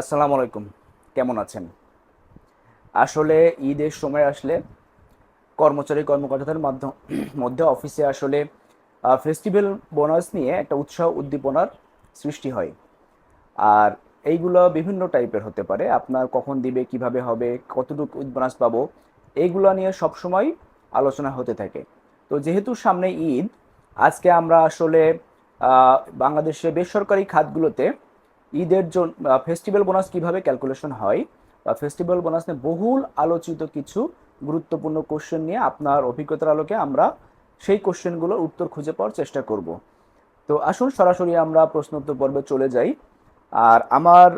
আসসালামু আলাইকুম। কেমন আছেন? আসলে ঈদের সময় আসলে কর্মচারী কর্মকর্তাদের মাধ্যম মধ্যে অফিসে আসলে ফেস্টিভ্যাল বোনাস নিয়ে একটা উৎসাহ উদ্দীপনার সৃষ্টি হয়। আর এইগুলো বিভিন্ন টাইপের হতে পারে। আপনার কখন দিবে, কীভাবে হবে, কতটুকু বোনাস পাবো, এইগুলো নিয়ে সবসময় আলোচনা হতে থাকে। তো যেহেতু সামনে ঈদ, আজকে আমরা আসলে বাংলাদেশে বেসরকারি খাতগুলোতে ঈদের জন্য ফেস্টিভ্যাল বোনাস কীভাবে ক্যালকুলেশন হয়? বা ফেস্টিভ্যাল বোনাস নিয়ে বহুল আলোচিত কিছু গুরুত্বপূর্ণ কোশ্চেন নিয়ে আপনার অভিজ্ঞতার আলোকে আমরা সেই কোশ্চেনগুলোর উত্তর খুঁজে পাওয়ার চেষ্টা করব। তো আসুন সরাসরি আমরা প্রশ্নোত্তর পর্বে চলে যাই। আর আমার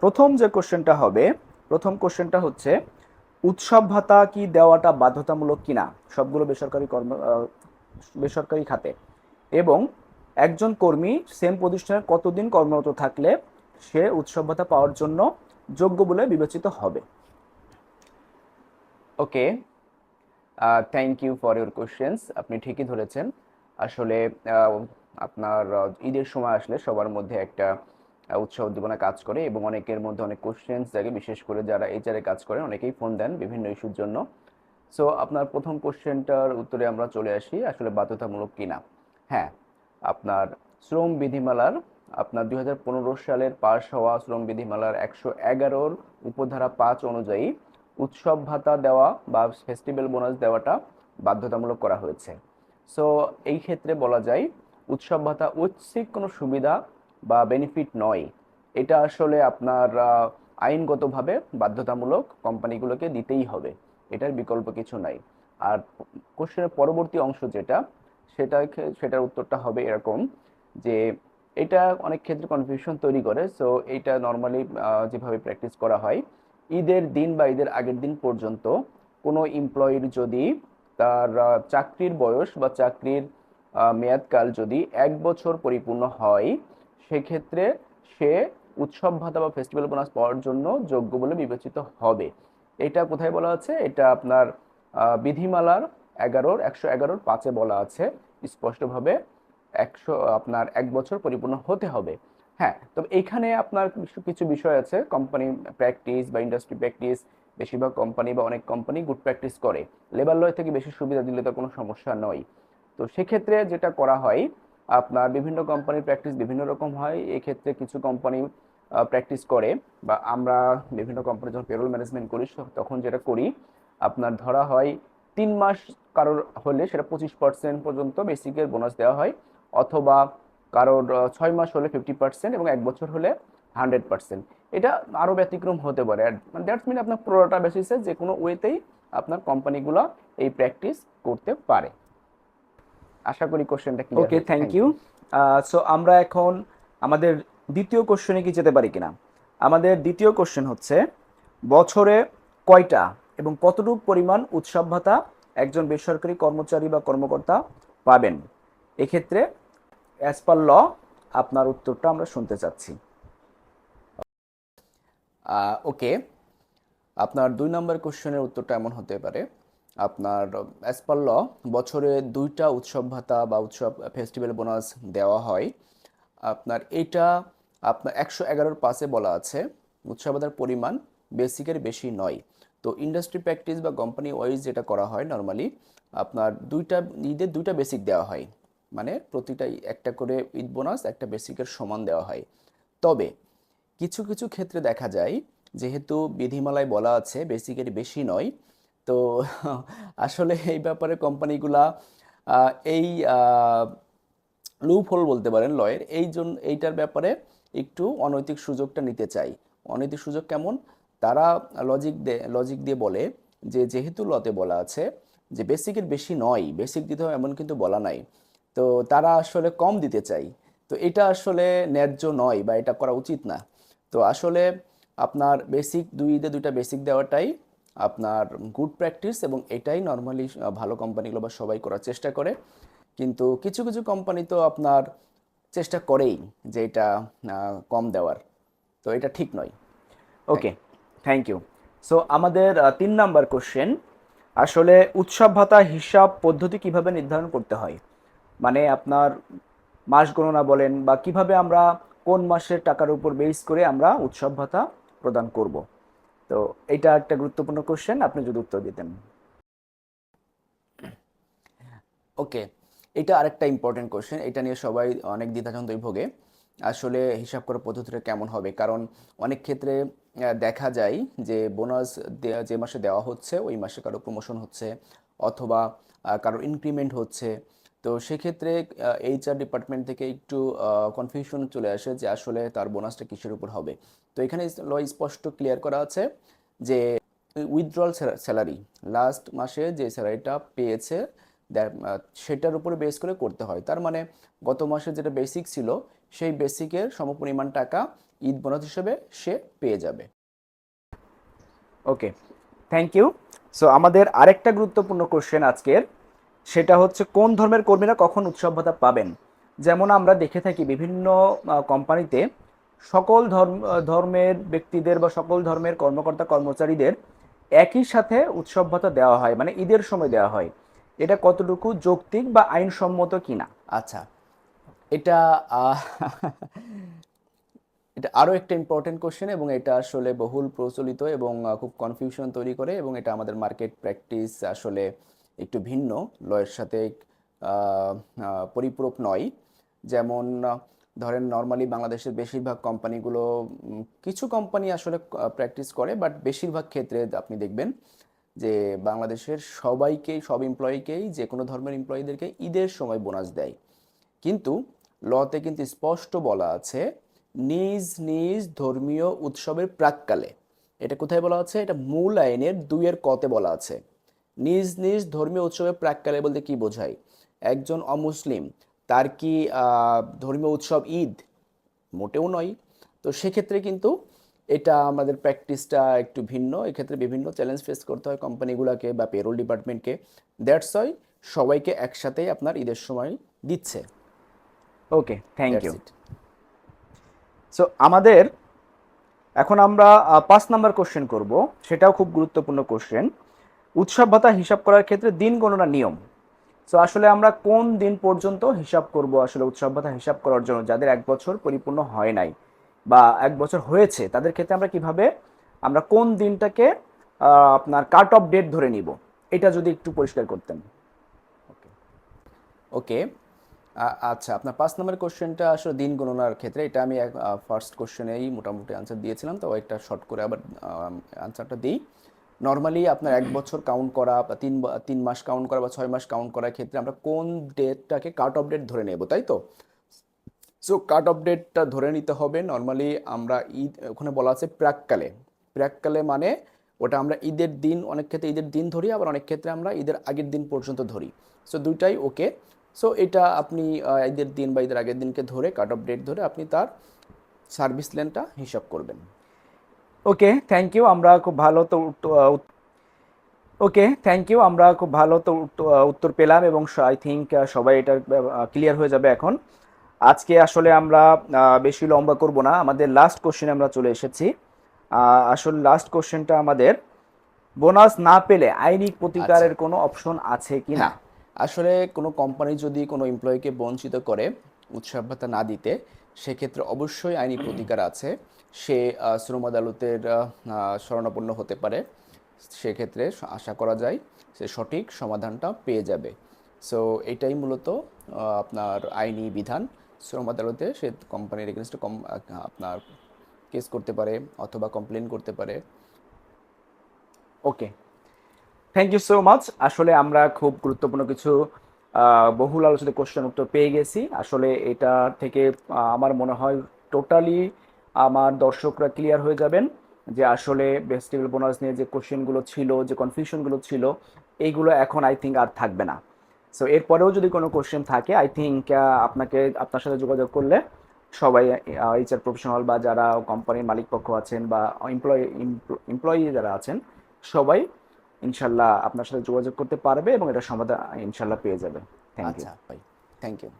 প্রথম যে কোশ্চেনটা হবে, প্রথম কোশ্চেনটা হচ্ছে, উৎসব ভাতা কি দেওয়াটা বাধ্যতামূলক কিনা? সবগুলো বেসরকারি কর্ম বেসরকারি খাতে। এবং একজন কর্মী সেম প্রতিষ্ঠানে কতদিন কর্মরত থাকলে সে উৎসব ভাতা পাওয়ার জন্য যোগ্য বলে বিবেচিত হবে? Okay thank you for your questions আপনি ঠিকই ধরেছেন। আসলে আপনার ঈদের সময় আসলে সবার মধ্যে একটা উৎসাহ উদ্দীপনা কাজ করে এবং অনেকের মধ্যে অনেক কোশ্চেন্স জাগে বিশেষ করে যারা এইচআরে কাজ করেন অনেকেই ফোন দেন বিভিন্ন ইস্যুর জন্য। সো আপনার প্রথম কোশ্চেনটার উত্তরে আমরা চলে আসি, আসলে বাধ্যতামূলক কিনা। হ্যাঁ আপনার শ্রম বিধিমালার, আপনার দুই হাজার পনেরো সালের পাশ হওয়া শ্রম বিধিমালার একশো এগারোর উপধারা পাঁচ অনুযায়ী উৎসব ভাতা দেওয়া বা ফেস্টিভ্যাল বোনাস দেওয়াটা বাধ্যতামূলক করা হয়েছে। সো এই ক্ষেত্রে বলা যায়, উৎসব ভাতা ঐচ্ছিক কোনো সুবিধা বা বেনিফিট নয়। এটা আসলে আপনার আইনগতভাবে বাধ্যতামূলক কোম্পানিগুলোকে দিতেই হবে। এটার বিকল্প কিছু নাই। আর কোশ্চেনের পরবর্তী অংশ যেটা সেটা সেটার উত্তরটা হবে এরকম যে এটা অনেক ক্ষেত্রে কনফিউশন তৈরি করে। সো এইটা নর্মালি যেভাবে প্র্যাকটিস করা হয়, ঈদের দিন বা ঈদের আগের দিন পর্যন্ত কোনো এমপ্লয়ির যদি তার চাকরির বয়স বা চাকরির মেয়াদকাল যদি এক বছর পরিপূর্ণ হয়, সেক্ষেত্রে সে উৎসব ভাতা বা ফেস্টিভ্যাল বোনাস পাওয়ার জন্য যোগ্য বলে বিবেচিত হবে। এটা কোথায় বলা আছে? এটা আপনার বিধিমালার এগারোর, একশো এগারোর পাঁচে বলা আছে। স্পষ্টভাবে একশো, আপনার এক বছর পরিপূর্ণ হতে হবে। হ্যাঁ তবে এইখানে আপনার কিছু কিছু বিষয় আছে। কোম্পানি প্র্যাকটিস বা ইন্ডাস্ট্রি প্র্যাকটিস, বেশিরভাগ কোম্পানি বা অনেক কোম্পানি গুড প্র্যাকটিস করে। লেবার লয় থেকে বেশি সুবিধা দিলে তো কোনো সমস্যা নয়। তো সেক্ষেত্রে যেটা করা হয়, আপনার বিভিন্ন কোম্পানির প্র্যাকটিস বিভিন্ন রকম হয়। এক্ষেত্রে কিছু কোম্পানি প্র্যাকটিস করে বা আমরা বিভিন্ন কোম্পানি যখন পেরোল ম্যানেজমেন্ট করি, তখন যেটা করি, আপনার ধরা হয় তিন মাস কারোর হলে সেটা পঁচিশ পার্সেন্ট পর্যন্ত বেসিকের বোনাস দেওয়া হয় অথবা কারোর ছয় মাস হলে ফিফটি পার্সেন্ট এবং এক বছর হলে হান্ড্রেড পার্সেন্ট এটা আরও ব্যতিক্রম হতে পারে। মানে দ্যাটস মিন আপনার পুরোটা বেসিসে যে কোনো ওয়েতেই আপনার কোম্পানিগুলো এই প্র্যাকটিস করতে পারে। আশা করি কোশ্চেনটা clear okay thank you so আমরা এখন আমাদের দ্বিতীয় কোশ্চেনে কি যেতে পারি কিনা? আমাদের দ্বিতীয় কোশ্চেন হচ্ছে বছরে কয়টা এবং কতটুকু পরিমাণ উৎসব ভাতা একজন বেসরকারি কর্মচারী বা কর্মকর্তা পাবেন? এক্ষেত্রে অ্যাজ পার ল আপনার উত্তরটা আমরা শুনতে চাচ্ছি। ওকে আপনার দুই নম্বর কোশ্চেনের উত্তরটা এমন হতে পারে। আপনার অ্যাজ পার ল বছরে দুইটা উৎসব ভাতা বা উৎসব ফেস্টিভ্যাল বোনাস দেওয়া হয়। আপনার এটা আপনার একশো এগারোর পাশে বলা আছে উৎসব ভাতার পরিমাণ বেসিকের বেশি নয়। তো ইন্ডাস্ট্রি প্র্যাকটিস বা কোম্পানি ওয়াইজ যেটা করা হয় নর্মালি আপনার দুইটা, ঈদের দুইটা বেসিক দেওয়া হয়। মানে প্রতিটা একটা করে ঈদ বোনাস একটা বেসিকের সমান দেওয়া হয়। তবে কিছু কিছু ক্ষেত্রে দেখা যায়, যেহেতু বিধিমালায় বলা আছে বেসিকের বেশি নয়, তো আসলে এই ব্যাপারে কোম্পানিগুলা এই লুপ হোল বলতে পারেন লয়ের এই জন্য এইটার ব্যাপারে একটু অনৈতিক সুযোগটা নিতে চাই। অনৈতিক সুযোগ কেমন? তারা লজিক লজিক দিয়ে বলে যে যেহেতু লতে বলা আছে যে বেসিকের বেশি নয় বেসিক দিতে হবে এমন কিন্তু বলা নাই। তো তারা আসলে কম দিতে চাই। তো এটা আসলে ন্যায্য নয় বা এটা করা উচিত না। তো আসলে আপনার বেসিক দুই ঈদে দুইটা বেসিক দেওয়াটাই আপনার গুড প্র্যাকটিস এবং এটাই নর্মালি ভালো কোম্পানিগুলো বা সবাই করার চেষ্টা করে। কিন্তু কিছু কিছু কোম্পানি তো আপনার চেষ্টা করেই যে এটা কম দেওয়ার। তো এটা ঠিক নয়। ওকে থ্যাংক ইউ সো আমাদের তিন নাম্বার কোশ্চেন আসলে উৎসব ভাতা হিসাব পদ্ধতি কীভাবে নির্ধারণ করতে হয়? মানে আপনার মাস গণনা বলেন বা কীভাবে আমরা কোন মাসের টাকার উপর বেস করে আমরা উৎসব ভাতা প্রদান করব? তো এটা একটা গুরুত্বপূর্ণ কোশ্চেন আপনি যদি উত্তর দিতেন। ওকে এটা আরেকটা ইম্পর্টেন্ট কোশ্চেন এটা নিয়ে সবাই অনেক দ্বিধাদ্বন্দ্বই ভোগে। আসলে হিসাব করার পদ্ধতিটা কেমন হবে? কারণ অনেক ক্ষেত্রে দেখা যায় যে বোনাস যে মাসে দেওয়া হচ্ছে, ওই মাসে কারও প্রমোশন হচ্ছে অথবা কারও ইনক্রিমেন্ট হচ্ছে। তো সেক্ষেত্রে এইচআর ডিপার্টমেন্ট থেকে একটু কনফিউশন চলে আসে যে আসলে তার বোনাসটা কিসের উপর হবে। তো এখানে ল, স্পষ্ট ক্লিয়ার করা আছে যে উইথড্রল স্যালারি লাস্ট মাসে যে স্যালারিটা পেয়েছে সেটার উপরে বেস করে করতে হয়। তার মানে গত মাসে যেটা বেসিক ছিল, সেই বেসিকের সমপরিমাণ টাকা ঈদ বোনাস হিসেবে সে পেয়ে যাবে। ওকে থ্যাংক ইউ সো আমাদের আরেকটা গুরুত্বপূর্ণ কোশ্চেন আজকের, সেটা হচ্ছে কোন ধর্মের কর্মীরা কখন উৎসব ভাতা পাবেন? যেমন আমরা দেখে থাকি বিভিন্ন কোম্পানিতে সকল ধর্ম ধর্মের ব্যক্তিদের বা সকল ধর্মের কর্মকর্তা, কর্মচারীদের একই সাথে উৎসব ভাতা দেওয়া হয় মানে ঈদের সময় দেওয়া হয়। এটা কতটুকু যৌক্তিক বা আইনসম্মত কিনা? আচ্ছা এটা এটা আরও একটা ইম্পর্টেন্ট কোশ্চেন এবং এটা আসলে বহুল প্রচলিত এবং খুব কনফিউশন তৈরি করে এবং এটা আমাদের মার্কেট প্র্যাকটিস আসলে একটু ভিন্ন। লয়ের সাথে পরিপূরক নয়। যেমন ধরেন নর্মালি বাংলাদেশের বেশিরভাগ কোম্পানিগুলো কিছু কোম্পানি আসলে প্র্যাকটিস করে বাট বেশিরভাগ ক্ষেত্রে আপনি দেখবেন যে বাংলাদেশের সবাইকেই, সব এমপ্লয়িকেই যে কোনো ধর্মের এমপ্লয়ীদেরকে ঈদের সময় বোনাস দেয়। কিন্তু লতে কিন্তু স্পষ্ট বলা আছে নিজ নিজ ধর্মীয় উৎসবের প্রাককালে। এটা কোথায় বলা আছে? এটা মূল আইনের দুইয়ের কতে বলা আছে। নিজ নিজ ধর্মীয় উৎসবের প্রাককালে বলতে কি বোঝায়? একজন অমুসলিম তার কি ধর্মীয় উৎসব ঈদ? মোটেও নয়। তো সেক্ষেত্রে কিন্তু এটা আমাদের প্র্যাকটিসটা একটু ভিন্ন। এক্ষেত্রে বিভিন্ন চ্যালেঞ্জ ফেস করতে হয় কোম্পানিগুলোকে বা পেরোল ডিপার্টমেন্টকে। দ্যাটস ওয়াই সবাইকে একসাথেই আপনার ঈদের সময় দিচ্ছে। ওকে থ্যাংক ইউ. সো আমাদের এখন আমরা পাঁচ নাম্বার কোশ্চেন করব। সেটাও খুব গুরুত্বপূর্ণ কোশ্চেন উৎসব ভাতা হিসাব করার ক্ষেত্রে দিন গণনার নিয়ম। সো আসলে আমরা কোন দিন পর্যন্ত হিসাব করব আসলে উৎসব ভাতা হিসাব করার জন্য? যাদের এক বছর পরিপূর্ণ হয় নাই বা এক বছর হয়েছে, তাদের ক্ষেত্রে আমরা কীভাবে, আমরা কোন দিনটাকে আপনার কাট অফ ডেট ধরে নিব? এটা যদি একটু পরিষ্কার করতেন। ওকে ওকে আচ্ছা আপনার পাঁচ নম্বর কোশ্চেনটা আসলে দিন গণনার ক্ষেত্রে, এটা আমি ফার্স্ট কোশ্চেনেই মোটামুটি আনসার দিয়েছিলাম, তো একটা শর্ট করে আবার আনসারটা দিই। নর্মালি আপনার এক বছর কাউন্ট করা বা তিন তিন মাস কাউন্ট করা বা ছয় মাস কাউন্ট করার ক্ষেত্রে আমরা কোন ডেটটাকে কাট অফ ডেট ধরে নেব, তাই তো? সো কাট অফ ডেটটা ধরে নিতে হবে নর্মালি আমরা ঈদ, ওখানে বলা আছে প্রাককালে। প্রাককালে মানে ওটা আমরা ঈদের দিন, অনেক ক্ষেত্রে ঈদের দিন ধরি, আবার অনেক ক্ষেত্রে আমরা ঈদের আগের দিন পর্যন্ত ধরি। সো দুইটাই ওকে সো এটা আপনি ঈদের দিন বা ঈদের আগের দিনকে ধরে কাট অফ ডেট ধরে আপনি তার সার্ভিস লেনটা হিসাব করবেন। ওকে থ্যাংক ইউ আমরা খুব ভালো তো ওকে থ্যাংক ইউ আমরা খুব ভালো তো উত্তর পেলাম এবং আই থিঙ্ক সবাই এটা ক্লিয়ার হয়ে যাবে এখন। আজকে আসলে আমরা বেশি লম্বা করব না। আমাদের লাস্ট কোশ্চেনে আমরা চলে এসেছি। আসলে লাস্ট কোশ্চেনটা আমাদের বোনাস না পেলে আইনি প্রতিকারের কোনো অপশন আছে কি না হ্যাঁ। আসলে কোনো কোম্পানি যদি কোনো এমপ্লয়িকে বঞ্চিত করে উৎসব ভাতা না দিতে সেক্ষেত্রে অবশ্যই আইনি প্রতিকার আছে। সে শ্রম আদালতের শরণাপন্ন হতে পারে। সেক্ষেত্রে আশা করা যায় সে সঠিক সমাধানটা পেয়ে যাবে। সো এটাই মূলত আপনার আইনি বিধান। শ্রম আদালতে সে কোম্পানির এগেনস্টে কম আপনার কেস করতে পারে অথবা কমপ্লেন করতে পারে। Okay thank you so much আসলে আমরা খুব গুরুত্বপূর্ণ কিছু বহুল আলোচিত কোশ্চেন উত্তর পেয়ে গেছি। আসলে এটা থেকে আমার মনে হয় টোটালি আমার দর্শকরা ক্লিয়ার হয়ে যাবেন যে আসলে ভেজিটেবল বোনাস নিয়ে যে কোশ্চেনগুলো ছিল, যে কনফিউশনগুলো ছিল, এইগুলো এখন আই থিঙ্ক আর থাকবে না। সো এরপরেও যদি কোনো কোশ্চেন থাকে আই থিঙ্ক আপনাকে, আপনার সাথে যোগাযোগ করলে সবাই এইচআর প্রফেশনাল বা যারা কোম্পানির মালিক পক্ষ আছেন বা এমপ্লয়ি এমপ্লয়ি যারা আছেন, সবাই ইনশাল্লাহ আপনার সাথে যোগাযোগ করতে পারবে এবং এটা সমাধান ইনশাল্লাহ পেয়ে যাবে। Thank you thank you